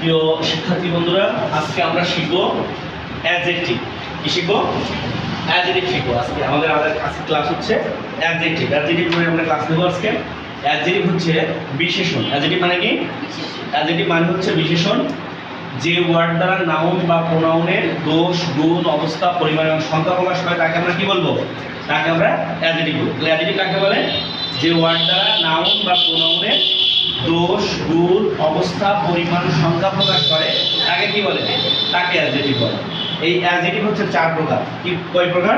প্রিয় শিক্ষার্থী বন্ধুরা আজকে আমরা শিখব অ্যাডজেক্টিভ কি শিখব? অ্যাডজেক্টিভ শিখব। আজকে আমাদের আজকে ক্লাস হচ্ছে অ্যাডজেক্টিভ অ্যাডজেক্টিভ করে আমরা ক্লাস নেব আজকে। অ্যাডজেক্টিভ হচ্ছে বিশেষণ। অ্যাডজেক্টিভ মানে কি? অ্যাডজেক্টিভ মানে হচ্ছে বিশেষণ। যে ওয়ার্ড দ্বারা নাউন বা প্রোনাউনের দোষ গুণ অবস্থা পরিমাণ এবং সংখ্যা প্রকাশ করে তাকে আমরা কি বলব? তাকে আমরা অ্যাডজেক্টিভ বলব। তাহলে অ্যাডজেক্টিভ কাকে বলে? যে ওয়ার্ড দ্বারা নাউন বা প্রোনাউনের দোষ, গুণ, অবস্থা, পরিমাণ, সংখ্যা প্রকাশ করে। তাকে কি বলে? তাকে অ্যাডজেক্টিভ বলে। এই অ্যাডজেক্টিভ হচ্ছে চার প্রকার। কি, কয় প্রকার?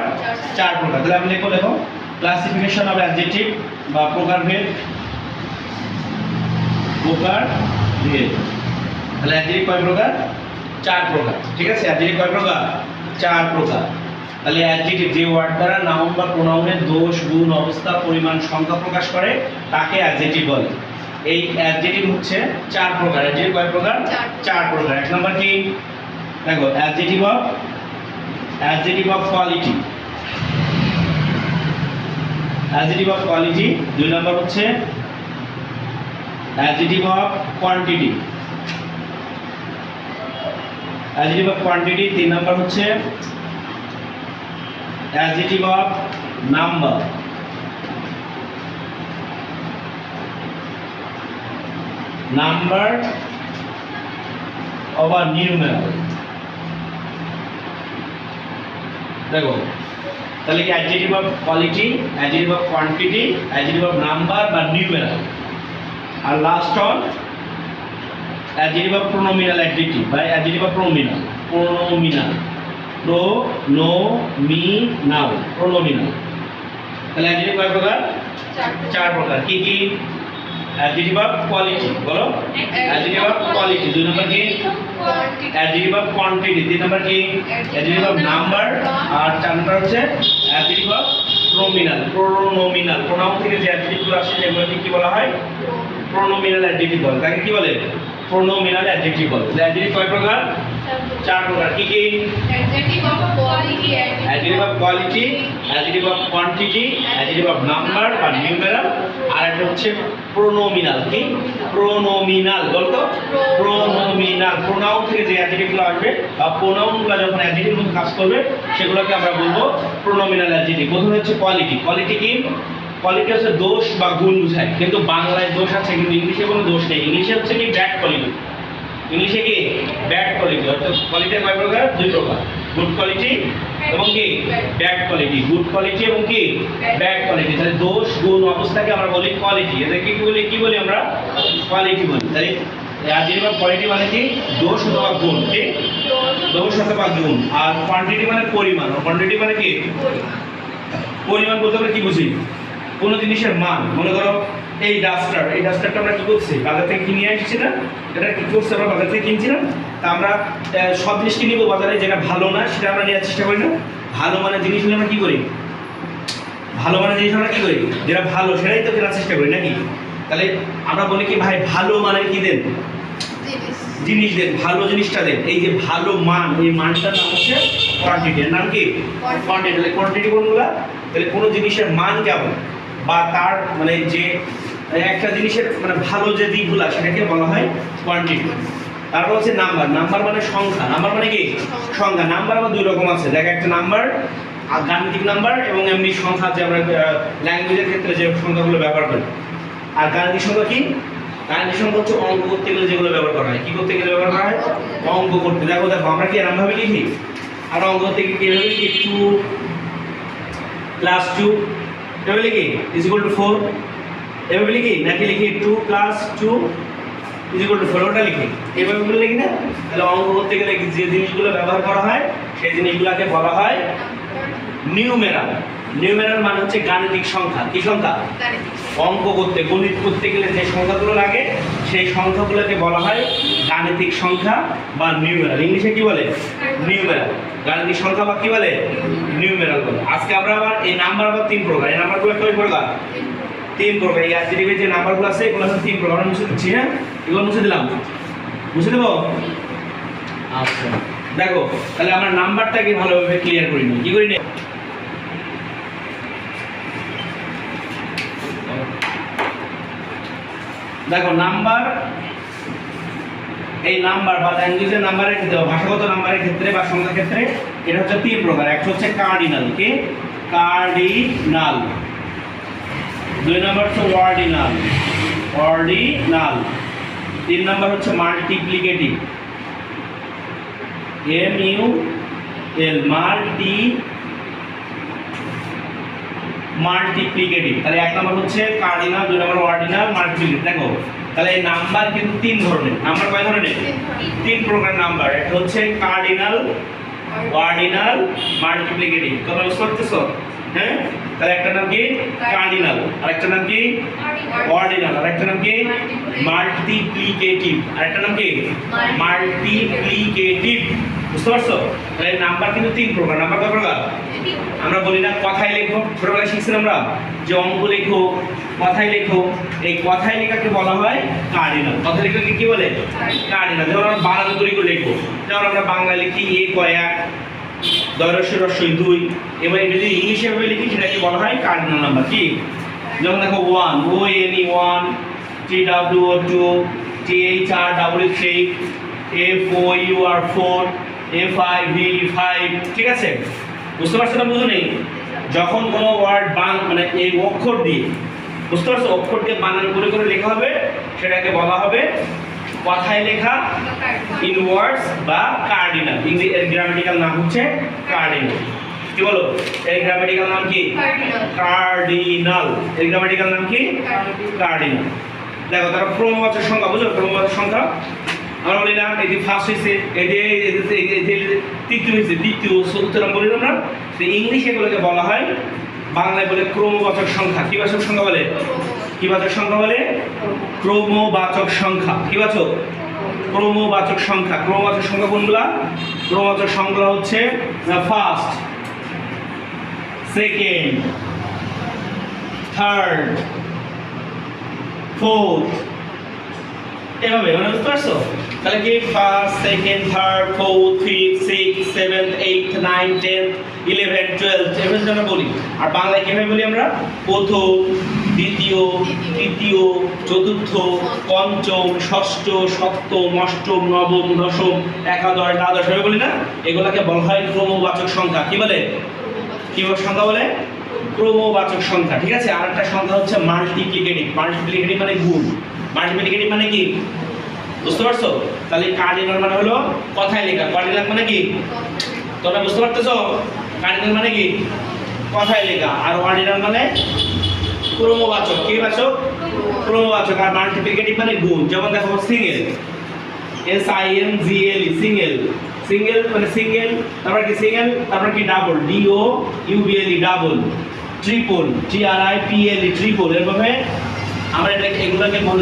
চার প্রকার। তাহলে আমি লিখব লেখো ক্লাসিফিকেশন অফ অ্যাডজেক্টিভ বা প্রকারভেদ প্রকারভেদ তাহলে অ্যাডজেক্টিভ কয় প্রকার? চার প্রকার। ঠিক আছে? অ্যাডজেক্টিভ কয় প্রকার? চার প্রকার। তাহলে অ্যাডজেক্টিভ যে ওয়ার্ড দ্বারা নাউন বা প্রোনাউনের দোষ, গুণ, অবস্থা, পরিমাণ, সংখ্যা প্রকাশ করে, তাকে অ্যাডজেক্টিভ বলে। এই অ্যাডজেক্টিভ হচ্ছে চার প্রকার। অ্যাডজেক্টিভ কয় প্রকার? চার। প্রকার। এক নম্বর কি? দেখো adjective of adjective of quality adjective of quality দুই নম্বর হচ্ছে adjective of quantity adjective of quantity তিন নম্বর হচ্ছে adjective of number number of numeral দেখো তাহলে কি adjective of quality adjective of quantity adjective of number বা numeral R last on adjective of pronominal adjective বা adjective of pronominal pronominal pronominal pronominal তাহলে adjective কয় প্রকার। চার প্রকার। কি কি? অ্যাডজেক্টিভ অফ কোয়ালিটি বলো। অ্যাডজেক্টিভ অফ কোয়ালিটি দুই নম্বর কি? অ্যাডজেক্টিভ অফ কোয়ান্টিটি তিন নম্বর কি? অ্যাডজেক্টিভ অফ নাম্বার আর চার নম্বর হচ্ছে adjective of pronominal pronominal pronoun থেকে যে অ্যাডজেক্টিভগুলো আসে সেগুলোকে কি বলা হয়? প্রোনোমিনাল অ্যাডজেক্টিভ বলে। তাকে কি বলে? প্রোনোমিনাল অ্যাডজেক্টিভ বলে। অ্যাডজেক্টিভ কয় প্রকার? চার প্রকার। কি কি? Adjective of quality adjective of quantity adjective of number বা নিউমেরাল আর একটা হচ্ছে প্রোনোমিনাল কি? প্রোনোমিনাল বলতো? প্রোনোমিনাল প্রোনাউন থেকে যে অ্যাডজেক্টিভগুলো আসবে বা প্রোনাউনগুলো যখন অ্যাডজেক্টিভ মধ্যে কাজ করবে সেগুলোকে আমরা বলব প্রোনোমিনাল অ্যাডজেক্টিভ প্রথমে হচ্ছে কোয়ালিটি কোয়ালিটি কি? কোয়ালিটি হচ্ছে দোষ বা গুণ বোঝায়। কিন্তু বাংলায় দোষ আছে কিন্তু ইংলিশে কোনো দোষ নেই। ইংলিশে হচ্ছে কি? ব্যাড কোয়ালিটি ইংলিশে কি? ব্যাড কোয়ালিটি অর্থাৎ কোয়ালিটি কয় প্রকার দুই প্রকার। গুড কোয়ালিটি এবং কি? ব্যাড কোয়ালিটি গুড কোয়ালিটি এবং কি? ব্যাড কোয়ালিটি তাহলে দোষ গুণ অবস্থাকে আমরা বলি কোয়ালিটি এদেরকে কি বলি কি বলি আমরা? কোয়ালিটি বলি। তাই অ্যাডজেক্টিভ অফ কোয়ালিটি মানে কি? দোষ অথবা গুণ ঠিক দোষ অথবা গুণ। আর কোয়ান্টিটি মানে পরিমাণ। কোয়ান্টিটি মানে কি? পরিমাণ বলতে আমরা কি বুঝি? কোনো জিনিসের মান। মনে করো এই ডাস্টার এই ডাস্টারটা আমরা কি করছি বাজার থেকে কিনে আসছি না? এটা কি করছি আমরা? বাজার থেকে কিনছি না? তা আমরা সব জিনিস কিনিব বাজারে যেটা ভালো না সেটা আমরা নেওয়ার চেষ্টা করি না। ভালো মানের জিনিস নিয়ে আমরা কী করি? ভালো মানের জিনিস আমরা কী করি? যেটা ভালো সেটাই তো কেনার চেষ্টা করি নাকি? তাহলে আমরা বলি কি ভাই ভালো মানের কি দেন? জিনিস। দেন ভালো জিনিসটা দেন। এই যে ভালো মান এই মানটার নাম হচ্ছে কোয়ান্টিটি নাম কি? কোয়ান্টিটি তাহলে কোয়ান্টিটি কোনগুলা? তাহলে কোনো জিনিসের মান কেমন? বা তার মানে যে একটা জিনিসের মানে ভালো যে দিকগুলা সেটাকে বলা হয় কোয়ান্টিটি তারপর হচ্ছে নাম্বার নাম্বার মানে সংখ্যা। নাম্বার মানে কি? সংখ্যা। নাম্বার আবার দুই রকম আছে। দেখ একটা নাম্বার গাণিতিক নাম্বার এবং এমনি সংখ্যা যে আমরা ল্যাঙ্গুয়েজের ক্ষেত্রে যে সংখ্যাগুলো ব্যবহার করি। আর গাণিতিক সংখ্যা কি? গাণিতিক সংখ্যা হচ্ছে অঙ্ক করতে গেলে যেগুলো ব্যবহার করা হয়। কি করতে গেলে ব্যবহার করা হয়? অঙ্ক করতে। দেখো দেখো, আমরা কি এরকম ভাবে লিখি? আর অঙ্ক করতে গিয়ে কীভাবে লিখি? টু প্লাস টু এভাবে লিখি? ইজ টু ফোর এভাবে লিখি? নাকি লিখি two plus two is equal to ওটা লিখি? এভাবে করে লিখি না? তাহলে অঙ্ক করতে গেলে যে জিনিসগুলো ব্যবহার করা হয়, সেই জিনিসগুলোকে বলা হয় নিউমেরাল নিউমেরাল মানে হচ্ছে গাণিতিক সংখ্যা। কি সংখ্যা? অঙ্ক করতে, গণিত করতে গেলে যে সংখ্যাগুলো লাগে, সেই সংখ্যাগুলোকে বলা হয় গাণিতিক সংখ্যা বা নিউমেরাল ইংলিশে কি বলে? নিউমেরাল গাণিতিক সংখ্যা বা কি বলে? নিউমেরাল বলে। আজকে আমরা আবার এই নাম্বার আবার তিন প্রকার। এই নাম্বারগুলো কয় প্রকার? তিন প্রকার এই অ্যাডজেক্টিভের যে নাম্বারগুলো আছে, এগুলো হচ্ছে তিন প্রকার আমরা মুছে দিচ্ছি হ্যাঁ? এগুলো মুছে দিলাম। মুছে দেবো? আচ্ছা। দেখো, তাহলে আমরা নাম্বারটাকে ভালোভাবে ক্লিয়ার করি নি কি করি নি দেখো, নাম্বার, এই নাম্বার বা ল্যাঙ্গুয়েজের নাম্বারের ক্ষেত্রে ভাষাগত নাম্বারের ক্ষেত্রে বা সংখ্যার ক্ষেত্রে এটা হচ্ছে তিন প্রকার। একটা হচ্ছে কার্ডিনাল কি? কার্ডিনাল দুই নম্বর হচ্ছে ওয়ার্ডিনাল। অর্ডিনাল তিন নম্বর হচ্ছে multiplicative. M U L multi multiplicative. তাহলে এক নম্বর হচ্ছে কার্ডিনাল দুই নম্বর অর্ডিনাল মাল্টিপ্লিকেটিভ। দেখো তাহলে এই নাম্বার কিন্তু তিন ধরনের। নাম্বার কয় ধরনের? তিন প্রকার নাম্বার। একটা হচ্ছে কার্ডিনাল অর্ডিনাল মাল্টিপ্লিকেটিভ। তোমরা বুঝতে পারতেছো? হ্যাঁ? তাহলে একটা নাম কি? কার্ডিনাল আরেকটা নাম কি? অর্ডিনাল আরেকটা নাম কি? মাল্টিপ্লিকেটিভ আরেকটা নাম কি? মাল্টিপ্লিকেটিভ বুঝতে পারছ? তাহলে নাম্বার কিন্তু তিন প্রকার। নাম্বার কয় প্রকার? আমরা বলি না কথায় লেখো ছোটবেলায় শিখছিলাম আমরা যে অঙ্ক লেখো কথায় লেখো। এই কথায় লেখাকে বলা হয় কার্ডিনাল কথায় লেখাকে কি বলে? কার্ডিনাল যেমন আমরা বাংলা তৈরি করে লেখো। যেমন আমরা বাংলা লিখি এ কয়াক দরস্য রস্যই দুই। এবার এটা যদি ইংলিশে ভাবে লিখি, সেটাকে বলা হয় কার্ডিনাল নাম্বার কি যেমন দেখো one O N E one T W O two T H R W three F O U R four F I V five ঠিক আছে? বুঝতে পারছ না বুঝো যখন কোনো ওয়ার্ড বান মানে এই অক্ষর দিয়ে, বুঝতে পারছ? অক্ষর দিয়ে বানান করে করে লেখা হবে, সেটাকে বলা হবে কথায় লেখা ইন ওয়ার্ডস বা কার্ডিনাল ইংলিশ এর গ্রামাটিক্যাল নাম হচ্ছে কার্ডিনাল কি বলো? এর গ্রামাটিক্যাল নাম কি? কার্ডিনাল এর গ্রামাটিক্যাল নাম কি? কার্ডিনাল দেখো তারা ক্রমবাচক সংখ্যা বুঝো ক্রমবাচক সংখ্যা। আমরা বলি না এটি ফার্স্ট হয়েছে এটি তৃতীয় হয়েছে দ্বিতীয় চতুর্থ নাম বলি না আমরা। তো ইংলিশে এগুলোকে বলা হয় বাংলায় বলে ক্রমবাচক সংখ্যা। কি বাচক সংখ্যা বলে? কি বাচক সংখ্যা বলে? ক্রমবাচক সংখ্যা। কি বাচক? ক্রমবাচক সংখ্যা। ক্রমবাচক সংখ্যা কোনগুলা? ক্রমবাচক সংখ্যা হচ্ছে ফার্স্ট সেকেন্ড থার্ড ফোর্থ এভাবে মানে বুঝতে পারছ? তাহলে কি first second third fourth fifth six seventh eight nine tenth eleven twelve এভাবে আমরা বলি। আর বাংলায় কীভাবে বলি আমরা? প্রথম দ্বিতীয়, তৃতীয়, চতুর্থ, পঞ্চম, ষষ্ঠ, সপ্তম, অষ্টম, নবম, দশম, একাদশ, দ্বাদশ, এভাবে বলি না? এগুলাকে বলা হয় ক্রমবাচক সংখ্যা। কি বলে? কি সংখ্যা বলে? ক্রমবাচক সংখ্যা। ঠিক আছে? আর একটা সংখ্যা হচ্ছে মাল্টিপ্লিকেটিভ মাল্টিপ্লিকেটিভ মানে গুণ। মাল্টিপ্লিকেটিভ মানে কি? বুঝতে পারছ? তাহলে কার্ডিনাল মানে হলো কথায় লেখা। কার্ডিনাল মানে কি? তোমরা বুঝতে পারতেছো? কার্ডিনাল মানে কি? কথায় লেখা। আর অর্ডিনাল মানে ক্রমবাচক কি বাচক? ক্রমবাচক আর মাল্টিপ্লিকেটিভ মানে গুণ। যেমন দেখো single S I N G L single single মানে সিঙ্গেল তারপর কি সিঙ্গেল তারপর কি double D O U double triple T R I P L E triple এরভাবে আমরা এটাকে এগুলোকে বলি